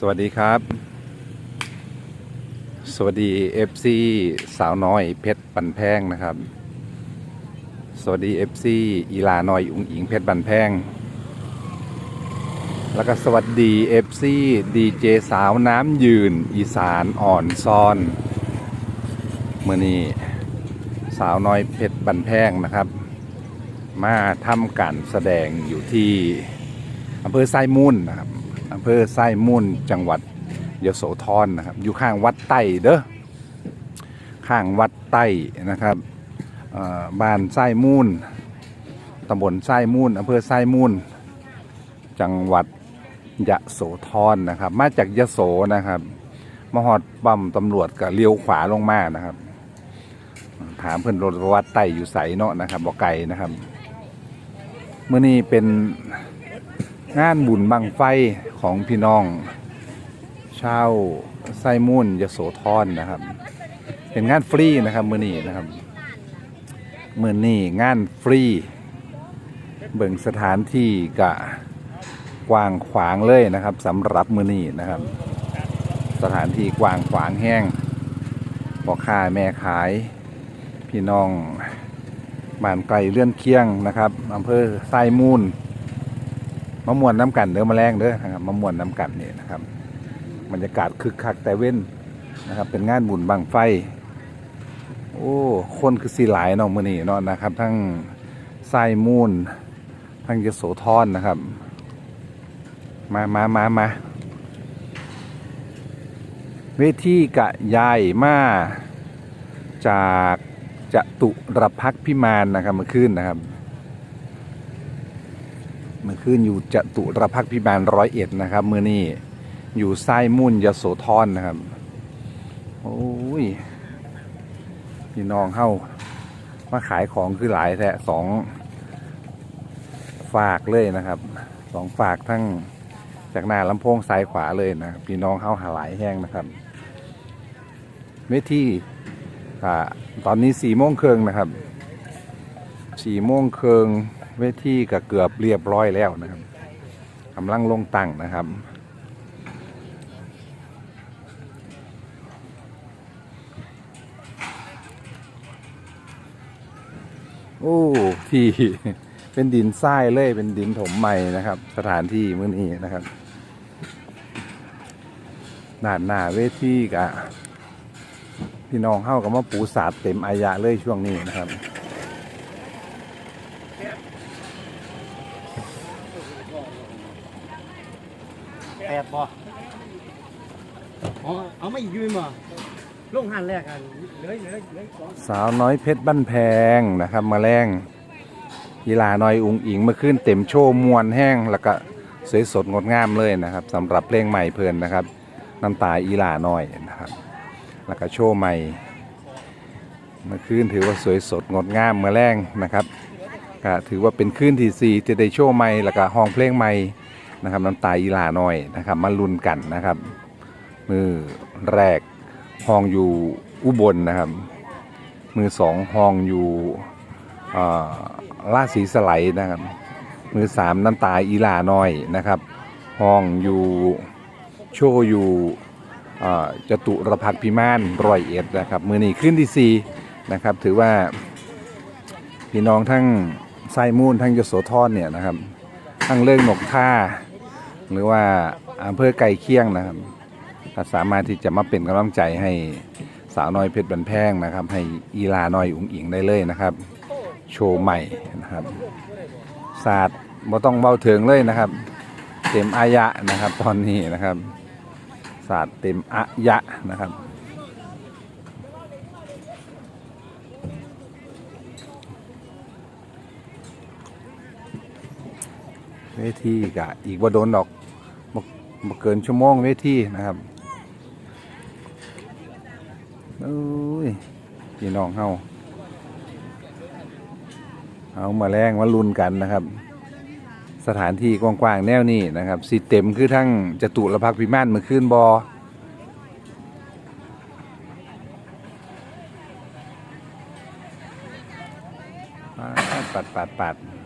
สวัสดีครับ สวัสดี FC สาวน้อยเพชรบันแพงนะครับ สวัสดี FC อีลาน้อยอุงอิงเพชรบันแพง แล้วก็สวัสดี FC ดีเจสาวน้ำยืน อีสานอ่อนซอนเมื่อนี้สาวน้อยเพชรบันแพงนะครับ มาทำการแสดงอยู่ที่อำเภอไซมูลนะครับ อำเภอไซมูลจังหวัดยโสธรนะครับ อยู่ข้างวัดใต้เด้อข้างวัดใต้นะครับบ้านไซมูลตำบลไซมูลอำเภอไซมูลจังหวัดยโสธรนะครับ มาจากยโสนะครับมาฮอดปั๊มตำรวจก็เลี้ยวขวาลงมานะครับ ถามเพื่อนรถวัดใต้อยู่ใสเนาะนะครับบอกไก่นะครับเมื่อนี้เป็นงานบุญบังไฟ ของพี่น้องชาวไส้มุ่นยโสธรนนะครับ เป็นงานฟรีนะครับมือนี้นะครับมือนี้งานฟรี เบิ่งสถานที่กะกว้างขวางเลยนะครับสำหรับมือนี้นะครับ สถานที่กว้างขวางแห้งพ่อค้าแม่ขาย พี่น้องบ้านไกลเลื่อนเคียงนะครับอำเภอไซมูล มะม่วนน้ำกันเด้อมาแรงเด้อนะครับมะม่วนน้ำกันนี่นะครับบรรยากาศคึกคักแต่เว้นนะครับ เป็นงานบุญบังไฟ โอ้คนคือสีหลายเนาะมื้อนี้เนาะนะครับ ทั้งไซมูลทั้งยโสธรนนะครับ มามามามาเวทีกะยายมาจากจตุรพักพิมานนะครับเมื่อคืนนะครับ เมื่อคืนอยู่จตุรพักพิมานร้อยเอ็ดนะครับเมื่อนี้อยู่ไส้มุ่นยโสธรนนะครับโอ้ยพี่น้องเข้ามาขายของคือหลายแท้สองฝากเลยนะครับสองฝากทั้งจากหน้าลำโพงซ้ายขวาเลยนะพี่น้องเข้าหาหลายแห้งนะครับเวทีอ่าตอนนี้สี่โมงครึ่งนะครับสี่โมงครึ่ง เวทีก็เกือบเรียบร้อยแล้วนะครับกำลังลงตั้งนะครับโอ้ที่เป็นดินทรายเลยเป็นดินถมใหม่นะครับ สถานที่มื้อนี้นะครับด้านหน้าเวทีกะพี่น้องเข้ากับว่าปูสาดเต็มอายะเลยช่วงนี้นะครับ แปดบ่ อ๋อเอามาอีกยืนบ่ลงหันแรกกันเหลยเหลยเหลยสองสาวน้อยเพชรบ้านแพงนะครับ มาแรงกีฬาน้อยอุงอิงเมื่อคืนเต็มโชว์มวนแห้งแล้วก็สวยสดงดงามเลยนะครับสำหรับเพลงใหม่เพลินนะครับน้ำตาอีหลาน้อยนะครับ แล้วก็โชว์ใหม่ เมื่อคืนถือว่าสวยสดงดงามมื่อแรงนะครับก็ถือว่าเป็นคืนที่สี่ที่ได้โชว์ใหม่แล้วก็ห้องเพลงใหม่ นะครับน้ำตาอีลาน้อยนะครับมาลุ้นกันนะครับมือแรกห้องอยู่อุบลนะครับ มือสองห้องอยู่เอ่อราสีสไลด์นะครับ มือสามน้ำตาอีลาน้อยนะครับ ห้องอยู่โชอยู่จตุรพักพิมานรอยเอ็ดนะครับ มือนี้ขึ้นที่สี่นะครับ ถือว่าพี่น้องทั้งไซมูนทั้งยโสธรเนี่ยนะครับ ทั้งเลิกหนกท่า หรือว่าอำเภอไก่เคียงนะครับสามารถที่จะมาเป็นกำลังใจให้สาวน้อยเพชรบันแพงนะครับ ให้อีลาน้อยอุ๋งอิงได้เลยนะครับ โชว์ใหม่นะครับศาสตร์บ่ต้องเบาเถิงเลยนะครับ เต็มอายะนะครับ ตอนนี้นะครับศาสตร์เต็มอายะนะครับเวทีกะอีกว่าโดนดอก บ่เกินชั่วโมงเวทีนะครับเอ้ยพี่น้องเฮาเอามาแรงมาลุนกันนะครับ สถานที่กว้างๆแนวนี้นะครับสีเต็มคือทั้งจตุรพักพิมานเมื่อคืนบอปัดปัดปัดป็น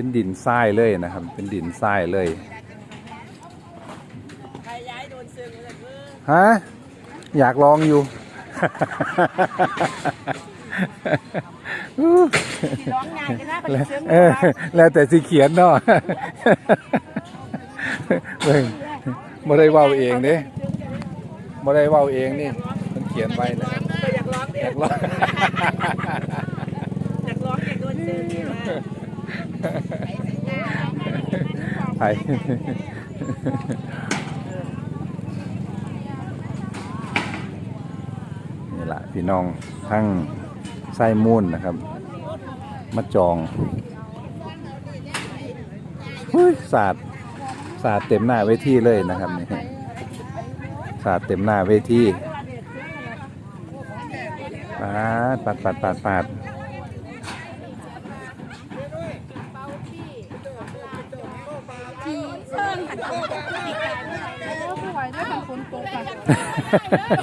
เป็นดินทรายเลยนะครับ เป็นดินทรายเลยใครย้ายโดนซึงเลยเพื่อฮะอยากลองอยู่ร้องงานกันนะไปซึงเออแล้วแต่สิเขียนเนาะเบิ่งบ่ได้เว้าเองเด้บ่ได้เว้าเองนี่มันเขียนไว้นะอยากร้องเด็อยากลองอยากร้องอยากโดนซึง นี่ว่าไนี่ละพี่น้องทั้งไส้มูนนะครับมาจองเฮ้ยสาดสาดเต็มหน้าเวทีเลยนะครับนี่สาดเต็มหน้าเวทีปาดปัดปัดปัดปัดวยค่ะคน โตค่ะ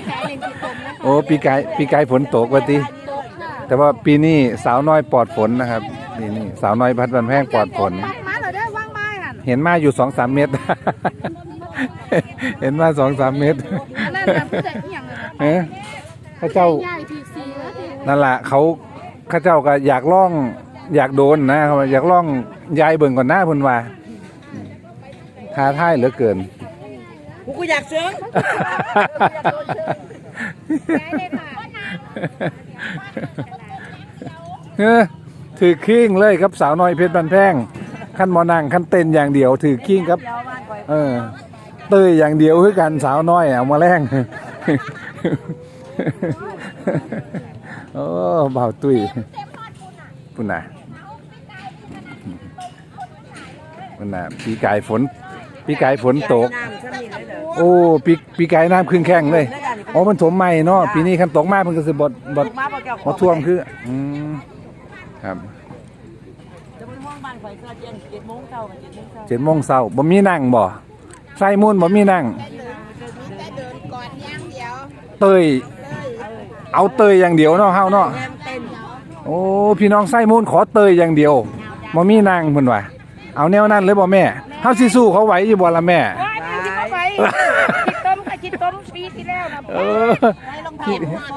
แพ้เล่นที่ตมนะคะโอ้ปีกายปีกายฝนตกว่าติโตค่ะแต่ว่าปีนี้สาวน้อยปลอดฝนนะครับนี่นี่สาวน้อยพัดบันแพงปลอดฝนว่างมาเหรอได้ว่างมาหันเห็นมาอยู่สองสามเมตร เห็นมาสองสามเมตรอันนั้นแบบผู้ใหญ่ที่อย่างเลยเอ๊ะข้าเจ้าใหญ่ทีซีแล้วทีนั่นแหละเขาข้าเจ้าก็อยากล่องอยากโดนนะเขาว่าอยากล่องยายเบิ่งก่อนหน้าเพุ่นว่า ท้าทายเหลือเกิน กูก็อยากซึงเออถือคิงเลยครับสาวน้อยเพชรบันแพงขั้นหมอนังขั้นเต้นอย่างเดียว ถือคิงครับ เออ เต้ยอย่างเดียวคือกันสาวน้อยเอามาแรงโอ้เบาตุ้ยปุ่นน่ะปุ่นน่ะปีกายฝน ปีกายฝนตกน้ำฉันมีเลยเหรอโอ้ปีปีกายน้ำครึ่งแข้งเลยอ๋อมันถมใหม่เนาะปีนี้คันตกมากมันก็สิบดบดมาบอกแก้วมาท่วมคืออืมครับจะเป็นห้องบ้านข่อยก็เย็นเจ็ดโมงเช้าเจ็ดโมงเช้าเจ็ดโมงเช้าบ่มีนั่งบ่ใส่มูนบ่มีนั่งเตยเอาเตยอย่างเดียวเนาะเฮาเนาะแงมเต้นโอ้พี่น้องไส้มูนขอเตยอย่างเดียวบ่มีนั่งเพิ่นว่า เอาแนวนั้นเลยบ่แม่เฮาสิสู้เขาไหวอยู่บ่ล่ะแม่ว้ายนี่เข้าไปคิดต้มค่ะคิดต้มปีที่แล้วนะเออ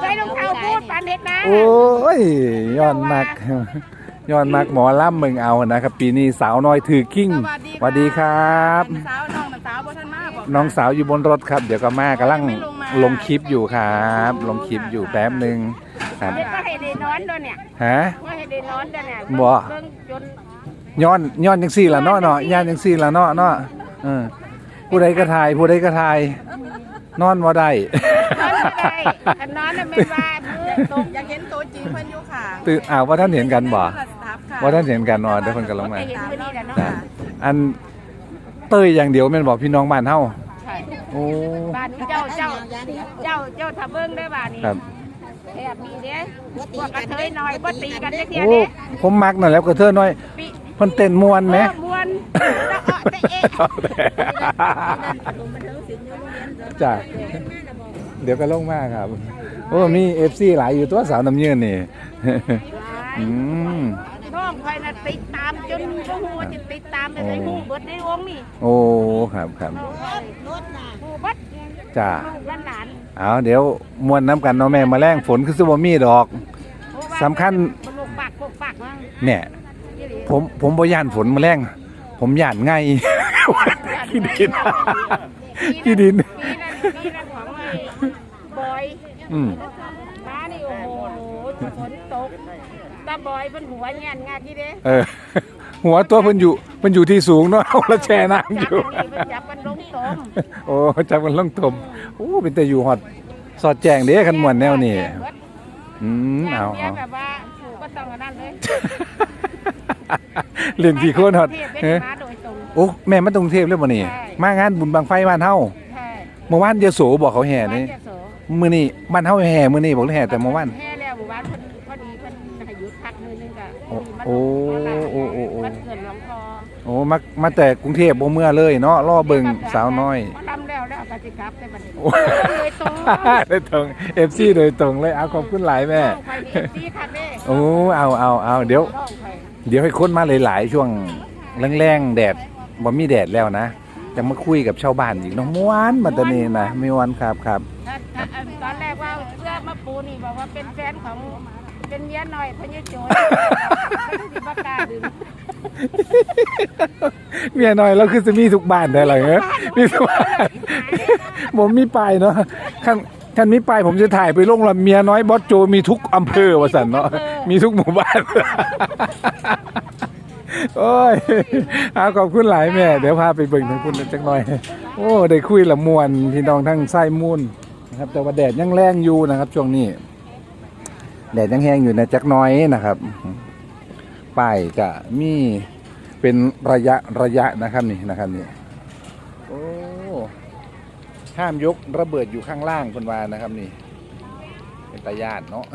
ใส่รองเท้าบูทปานเด็ดนะโอ้ยย้อนมักย้อนมักหมอลำมึงเอานะครับ ปีนี้สาวน้อยถือกิ้งสวัสดีครับ สาวน้องสาวบ่ทันมาบอกน้องสาวอยู่บนรถครับ เดี๋ยวก็มากำลังลงคลิปอยู่ครับ ลงคลิปอยู่แป๊บหนึ่งครับเด็กก็ให้ได้นอนด้วยเนี่ยฮะ ว่าให้ได้นอนด้วยเนี่ยบ่ เบิ่งจน ย้อนย้อนจังซี่ละเนาะเนาะย้อนจังซี่ละเนาะเนาะเออผู้ใดก็ทายผู้ใดก็ทายนอนบ่ได้นอนไม่ได้คันนอนน่ะแม่นว่ามือตกอยากเห็นตัวจริงเพิ่นอยู่ค่ะตื่นอ้าวว่าท่านเห็นกันบ่สตาฟค่ะว่าท่านเห็นกันอ๋อเดี๋ยวเพิ่นก็ลงมาไปเห็นมื้อนี้แหละเนาะจ้ะอันเต้ยอย่างเดียวแม่นบอกพี่น้องบ้านเฮาใช่โอ้บ้านนี้เจ้าเจ้าเจ้าเจ้าถ้าเบิ่งได้บ้านนี้ครับแอบมีเด้พวกกระเทยน้อยบ่ตีกันจักเที่ยโอ้เด้ผมมักนั่นแหล้วก็เธอน้อยปีเพิ่นเต้นม่วนไหม เออม่วนตะเาะตะเอะจ้ะ เดี๋ยวก็ลงมาครับ โอ้มีเอฟซีหลายอยู่ตัวสาวน้ำเยืนนี่ อืม น้องคอยน่ะติดตามจนบ่ฮู้ว่าจะติดตามไปได้ฮู้เบิดในวงนี่โอ้ครับครับน้องคอยฮู้เบิดจ้าลูกหลานเอาเดี๋ยวมวนน้ำกันเนาะแม่มาแรงฝนคือสิบ่มีดอกๆเพราะว่าสำคัญ มันลูกปากปกปากมาเนี่ยอีหลี ผมผมบ่ย่านฝนมาแรงผมย่านไงขี้ดินขี้ดินปีนั้นปีนั้นของไอ้บอยอืมมานี่โอ้โหฝนตกตาบอยเพิ่นหัวแง่นงากี่เด้เออ หัวตัวเพิ่นอยู่เพิ่นอยู่ที่สูงเนาะเอาแล้วแช่น้ำอจับยู่อันนี้เพิ่นจับมันลงตมโอ้จับกันล่องตมโอ้เป็นแต่อยู่ฮอดสอดแจงเด้คันม่วนแนวนี้อืมเอาย่เอางแบบว่าผูกก็ต้องอันนั้นเลย เล่นกี่คนฮอดเทพเฮ้เป็นมาโดยตรง โอ้แม่มาตรงเทพเลยบ่นี่ ใช่ มางานบุญบังไฟบ้านเฮาใช่เมื่อวานเดียวโสบอกเขาแห่นี่บ้าเจ้าโสมื้อนี้บ้านเฮาแห่มื้อนี้บอกเลยแห่แต่เมื่อวาน แห่แล้วหมู่บ้านเพิ่นพอดีเพิ่นให้หยุดพักมื้อนึงก็โอ้พโอ้ดีโอ้โอ้โอ้ มันเกิดหลวงพ่อโอ้มามาแต่กรุงเทพบ่เมื่อเลยเนาะรอเบิ่งสาวน้อยพทำแล้วแล้วก็สิกลับได้บัดนี้โอ้เลยตรงโดยตรง FC โดยตรงเลยเอาขอบคุณหลายแม่ น้องไปนี่ดีคักเด้โอ้เอาเอาเอาเดี๋ยว น้องไป เดี๋ยวให้คนมาหลายๆ ช่วงแรงๆแดดบ่มีแดดแล้วนะจะมาคุยกับชาวบ้านอีกเน้องม้วนมาตอนนี้นะมีวันครับครับตอนแรกว่าเสื้อมาปูนี่บอกว่าเป็นแฟนของเป็นเมียหน่อยพญโจรไม่ได้ประกล้าศดึงเมียน้อยเราคือจะมีทุกบ้านได้เลยเนอะมีทุกบ้านผมมีป้ายเนาะคัน คันมีป้ายผมจะถ่ายไปลงละเมียน้อยบอสโจมีทุกอำเภอวะสันเนาะมีทุกหมู่บ้านโอ้ยเอาขอบคุณหลายแม่ เดี๋ยวพาไปเบิ่งทางคุณจักหน่อย โอ้ ได้คุยละมวนพี่น้องทั้งไส้มูนนะครับ แต่ว่าแดดยังแรงอยู่นะครับ ช่วงนี้ แดดยังแห้งอยู่นะจักหน้อยนะครับป้ายจะมีเป็นระยะระยะนะครับนี่นะครับนี่โอ้ ห้ามยกระเบิดอยู่ข้างล่างคนวานะครับนี่ เป็นตาญาติเนาะ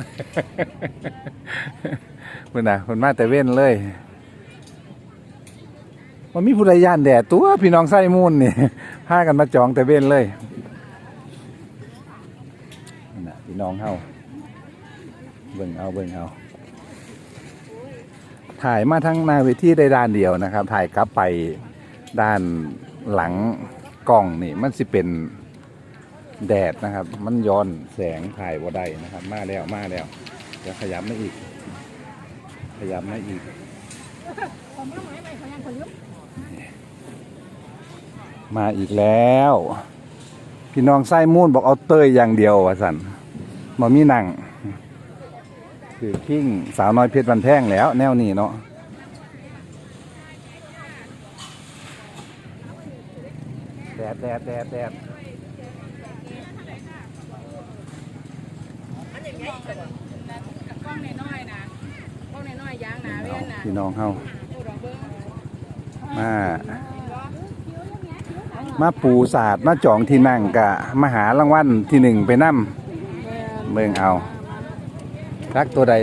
มันนะมันมาแต่เว้นเลยมันมีผู้ใดย่านแดดตัวพี่น้องไส้มูนนี่พากันมาจองแต่เว้นเลยน่ะพี่น้องเฮาเบิ่งเอาเบิ่งเอาถ่ายมาทั้งนาเวทีได้ด้านเดียวนะครับ ถ่ายกลับไปด้านหลังกล้องนี่มันสิเป็น แดดนะครับ มันย้อนแสงถ่ายบ่ได้นะครับ มาแล้วมาแล้วเดี๋ยวขยับมาอีก ขยับมาอีกมาอีกแล้ว พี่น้องไส้มูนบอกเอาเตยอย่างเดียววะสันมามีหนังคือคิงสาวน้อยเพชรบันแท่งแล้ว แนวนี้เนาะแดดแดดแดดแดด กล้องน้อยๆนะกล้องน้อยๆยางหนาเว้นนะพี่น้องเฮามา มาปูศาสตร์มาจองที่นั่งกะมาหารางวัลที่หนึ่งไปนั่มเมืองเอารักตัวใด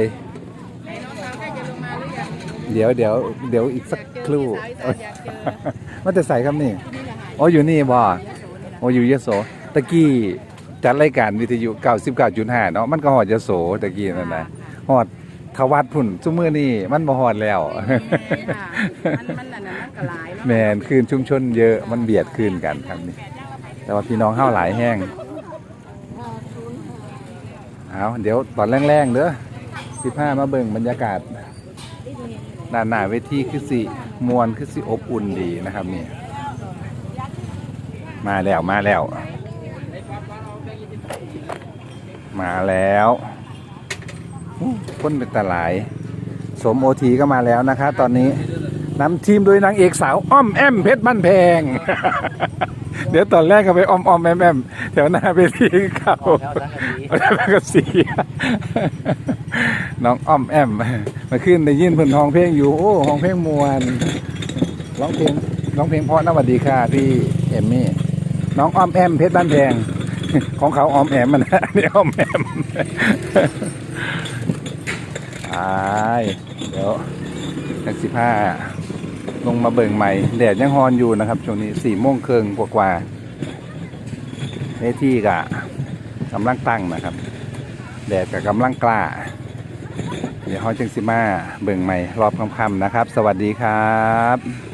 ไหนน้องสาวใกล้จะลงมาหรือยังเดี๋ยวเดี๋ยวเดี๋ยวอีกสักครู่สาวอีสานอยากเจอมันจะใส่ครับนี่ที่นี่แหละค่ะโอ้อยู่นี่บ่ยโสนี่แหละโอ้อยู่ยโสตะกี้ จัดรายการวิทยุ 99.5 เนาะมันก็ฮอดยโสตะกี้นั่นน่ะฮอดทวัดพุ่นซุมื้อนี้มันบ่ฮอดแล้วนี่ค่ะมันมันนั่นน่ะมันก็หลายเนาะแม่นคืนชุมชนเยอะมันเบียดคืนกันครับนี่แต่ว่าพี่น้องเฮาหลายแห้งเอาเดี๋ยวตอนแรงๆเด้อ15มาเบิ่งบรรยากาศด้านหน้าเวทีคือสิมวนคือสิอบอุ่นดีนะครับนี่มาแล้วมาแล้ว มาแล้วอู้นเป็นตาหลาย สมโอทีก็มาแล้วนะคะ ตอนนี้นำทีมโดยนางเอกสาวอ้อมแอมเพชรบ้านแพง เดี๋ยวตอนแรกก็ไปอ้อมอ้อมแอมแอมแถวหน้าเวทีเขาแล้วสังกะสีแล้วก็เสียน้องอ้อมแอมมาขึ้นได้ยินเพิ่นห้องเพลงอยู่ โอ้ห้องเพลงมวนร้องเพลงร้องเพลงเพราะนะสวัสดีค่ะพี่เอมมี่น้องอ้อมแอมเพชรบ้านแพง ของเขาออมแอมมันนะนี่ออมแอมอายเดี๋ยวทักสิบห้าลงมาเบิ่งใหม่ แดดยังฮอนอยู่นะครับ ช่วงนี้สี่โมงเครึ่งกว่าๆเวทีกะกำลังตั้งนะครับ แดดกับกำลังกล้า เดี๋ยวฮอนจังสิมาเบิ่งใหม่ รอบค่ำๆนะครับ สวัสดีครับ